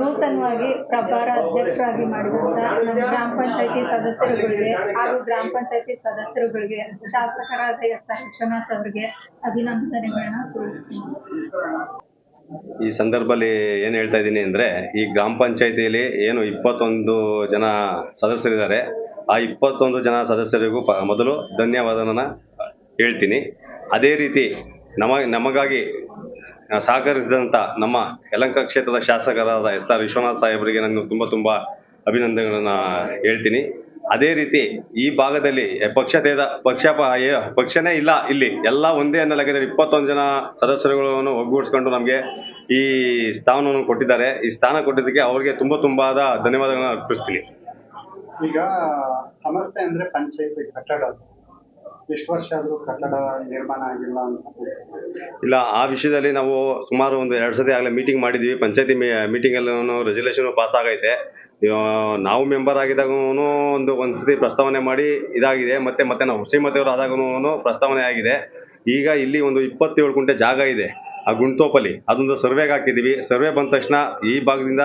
ನೂತನವಾಗಿ ಪ್ರಭಾರ ಅಧ್ಯಕ್ಷರಾಗಿ ಮಾಡಿದಂತ ನಮ್ಮ ಗ್ರಾಮ ಪಂಚಾಯತಿ ಸದಸ್ಯರುಗಳಿಗೆ ಹಾಗೂ ಗ್ರಾಮ ಪಂಚಾಯತಿ ಸದಸ್ಯರುಗಳಿಗೆ, ಶಾಸಕರಾದ ಎಸ್ ಆರ್ ವಿಶ್ವನಾಥ್ ಅವರಿಗೆ ಅಭಿನಂದನೆಗಳನ್ನ ಸಲ್ಲಿಸ್ತೀನಿ. ಈ ಸಂದರ್ಭದಲ್ಲಿ ಏನು ಹೇಳ್ತಾ ಇದ್ದೀನಿ ಅಂದರೆ, ಈ ಗ್ರಾಮ ಪಂಚಾಯತಿಯಲ್ಲಿ ಏನು ಇಪ್ಪತ್ತೊಂದು ಜನ ಸದಸ್ಯರಿದ್ದಾರೆ, ಆ ಇಪ್ಪತ್ತೊಂದು ಜನ ಸದಸ್ಯರಿಗೂ ಮೊದಲು ಧನ್ಯವಾದನ ಹೇಳ್ತೀನಿ. ಅದೇ ರೀತಿ ನಮ ನಮಗಾಗಿ ಸಹಕರಿಸಿದಂಥ ನಮ್ಮ ಯಲಂಕ ಕ್ಷೇತ್ರದ ಶಾಸಕರಾದ ಎಸ್ ಆರ್ ವಿಶ್ವನಾಥ್ ಸಾಹೇಬರಿಗೆ ನಾನು ತುಂಬ ತುಂಬ ಅಭಿನಂದನೆಗಳನ್ನು ಹೇಳ್ತೀನಿ. ಅದೇ ರೀತಿ ಈ ಭಾಗದಲ್ಲಿ ಪಕ್ಷಭೇದ ಪಕ್ಷಪ ಪಕ್ಷ ಪಕ್ಷನೇ ಇಲ್ಲ ಇಲ್ಲಿ ಎಲ್ಲ ಒಂದೇ ಅನ್ನೋ ಲೆಕ್ಕದಲ್ಲಿ ಇಪ್ಪತ್ತೊಂದು ಜನ ಸದಸ್ಯರುಗಳನ್ನು ಒಗ್ಗೂಡಿಸ್ಕೊಂಡು ನಮಗೆ ಈ ಸ್ಥಾನವನ್ನು ಕೊಟ್ಟಿದ್ದಾರೆ. ಈ ಸ್ಥಾನ ಕೊಟ್ಟಿದ್ದಕ್ಕೆ ಅವರಿಗೆ ತುಂಬ ತುಂಬಾದ ಧನ್ಯವಾದಗಳನ್ನು ಅರ್ಪಿಸ್ತೀನಿ. ಈಗ ಸಮಸ್ಯೆ ಅಂದ್ರೆ ಪಂಚಾಯತಿ ಕಟ್ಟಡ ಎಷ್ಟು ಕಟ್ಟಡ ನಿರ್ಮಾಣ ಆಗಿಲ್ಲ ಅಂತ ಇಲ್ಲ, ಆ ವಿಷಯದಲ್ಲಿ ನಾವು ಸುಮಾರು ಒಂದು ಎರಡು ಸತಿ ಆಗಲೇ ಮೀಟಿಂಗ್ ಮಾಡಿದ್ವಿ. ಪಂಚಾಯತಿ ಮೀಟಿಂಗಲ್ಲಿ ರೆಸಲ್ಯೂಷನ್ ಪಾಸ್ ಆಗೈತೆ. ನಾವು ಮೆಂಬರ್ ಆಗಿದಾಗ ಒಂದು ಒಂದು ಸತಿ ಪ್ರಸ್ತಾವನೆ ಮಾಡಿ ಇದಾಗಿದೆ. ಮತ್ತೆ ಮತ್ತೆ ನಾವು ಶ್ರೀಮತಿಯವರು ಆದಾಗೂ ಪ್ರಸ್ತಾವನೆ ಆಗಿದೆ. ಈಗ ಇಲ್ಲಿ ಒಂದು ಇಪ್ಪತ್ತೇಳು ಗುಂಟೆ ಜಾಗ ಇದೆ. ಆ ಗುಂಟೋಪಲ್ಲಿ ಅದೊಂದು ಸರ್ವೆಗೆ ಹಾಕಿದ್ದೀವಿ ಸರ್ವೆ ಬಂದ ತಕ್ಷಣ ಈ ಭಾಗದಿಂದ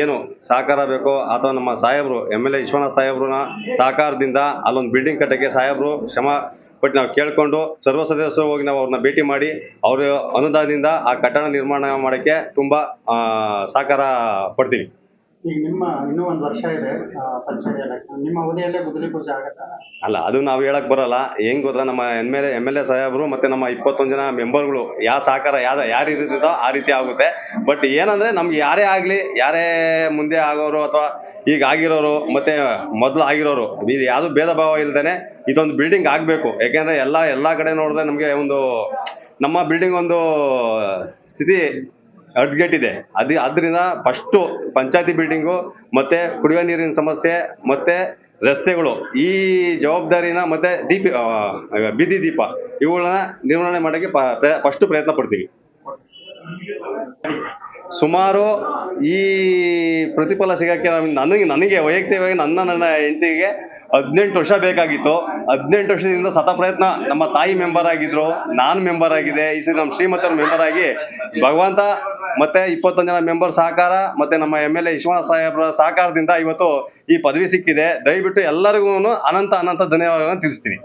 ಏನು ಸಹಕಾರ ಬೇಕೋ ಅಥವಾ ನಮ್ಮ ಸಾಹೇಬರು, ಎಂ ಎಲ್ ಎ ವಿಶ್ವನಾಥ್ ಸಾಹೇಬ್ರನ್ನ ಸಹಕಾರದಿಂದ ಅಲ್ಲೊಂದು ಬಿಲ್ಡಿಂಗ್ ಕಟ್ಟಕ್ಕೆ ಸಾಹೇಬರು ಶ್ರಮ ಬಟ್ ನಾವು ಕೇಳಿಕೊಂಡು ಸರ್ವ ಸದಸ್ಯರು ಹೋಗಿ ನಾವು ಅವ್ರನ್ನ ಭೇಟಿ ಮಾಡಿ ಅವರ ಅನುದಾನದಿಂದ ಆ ಕಟ್ಟಡ ನಿರ್ಮಾಣ ಮಾಡೋಕ್ಕೆ ತುಂಬ ಸಹಕಾರ ಪಡ್ತೀವಿ. ನಿಮ್ಮ ಇನ್ನೂ ವರ್ಷ ಇದೆ ನಿಮ್ಮ ಅಲ್ಲ, ಅದು ನಾವು ಹೇಳಕ್ ಬರಲ್ಲ. ಹೆಂಗ್ ಗೊತ್ತಾ, ನಮ್ಮ M L M L A ಸಾಹೇಬರು ಮತ್ತೆ ನಮ್ಮ ಇಪ್ಪತ್ತೊಂದು ಜನ ಮೆಂಬರ್ಗಳು, ಯಾವ ಸಹಕಾರ ಯಾವ ಯಾರು ಇರುತ್ತೋ ಆ ರೀತಿ ಆಗುತ್ತೆ. ಬಟ್ ಏನಂದ್ರೆ, ನಮ್ಗೆ ಯಾರೇ ಆಗಲಿ, ಯಾರೇ ಮುಂದೆ ಆಗೋರು ಅಥವಾ ಈಗ ಆಗಿರೋರು, ಮತ್ತೆ ಮೊದಲು ಆಗಿರೋರು, ಇದು ಯಾವುದು ಭೇದ ಭಾವ ಇಲ್ದೇನೆ ಇದೊಂದು ಬಿಲ್ಡಿಂಗ್ ಆಗಬೇಕು. ಯಾಕೆಂದ್ರೆ ಎಲ್ಲ ಎಲ್ಲ ಕಡೆ ನೋಡಿದ್ರೆ ನಮಗೆ ಒಂದು, ನಮ್ಮ ಬಿಲ್ಡಿಂಗ್ ಒಂದು ಸ್ಥಿತಿ ಅಡ್ಗೆಟ್ಟಿದೆ ಅದು ಅದರಿಂದ ಫಸ್ಟು ಪಂಚಾಯತಿ ಬಿಲ್ಡಿಂಗು ಮತ್ತೆ ಕುಡಿಯುವ ನೀರಿನ ಸಮಸ್ಯೆ, ಮತ್ತೆ ರಸ್ತೆಗಳು, ಈ ಜವಾಬ್ದಾರಿನ ಮತ್ತೆ ದೀಪ ಬೀದಿ ದೀಪ, ಇವುಗಳನ್ನ ನಿರ್ವಹಣೆ ಮಾಡೋಕ್ಕೆ ಫಸ್ಟ್ ಪ್ರಯತ್ನ ಪಡ್ತೀವಿ. ಸುಮಾರು ಈ ಪ್ರತಿಫಲ ಸಿಗಕ್ಕೆ ನನಗೆ ನನಗೆ ವೈಯಕ್ತಿಕವಾಗಿ ನನ್ನ ನನ್ನ ಹೆಂಡತಿಗೆ ಹದಿನೆಂಟು ವರ್ಷ ಬೇಕಾಗಿತ್ತು. ಹದಿನೆಂಟು ವರ್ಷದಿಂದ ಸತ ಪ್ರಯತ್ನ ನಮ್ಮ ತಾಯಿ ಮೆಂಬರ್ ಆಗಿದ್ರು, ನಾನು ಮೆಂಬರ್ ಆಗಿದೆ, ಈ ಸರಿ ನಮ್ಮ ಶ್ರೀಮತರು ಮೆಂಬರ್ ಆಗಿ ಭಗವಂತ ಮತ್ತೆ ಇಪ್ಪತ್ತೊಂದು ಜನ ಮೆಂಬರ್ ಸಹಕಾರ, ಮತ್ತೆ ನಮ್ಮ ಎಂ ಎಲ್ ಎ ವಿಶ್ವನಾಥ್ ಸಾಹೇಬ್ರ ಸಹಕಾರದಿಂದ ಇವತ್ತು ಈ ಪದವಿ ಸಿಕ್ಕಿದೆ. ದಯವಿಟ್ಟು ಎಲ್ಲರಿಗೂ ಅನಂತ ಅನಂತ ಧನ್ಯವಾದಗಳನ್ನು ತಿಳಿಸ್ತೀನಿ.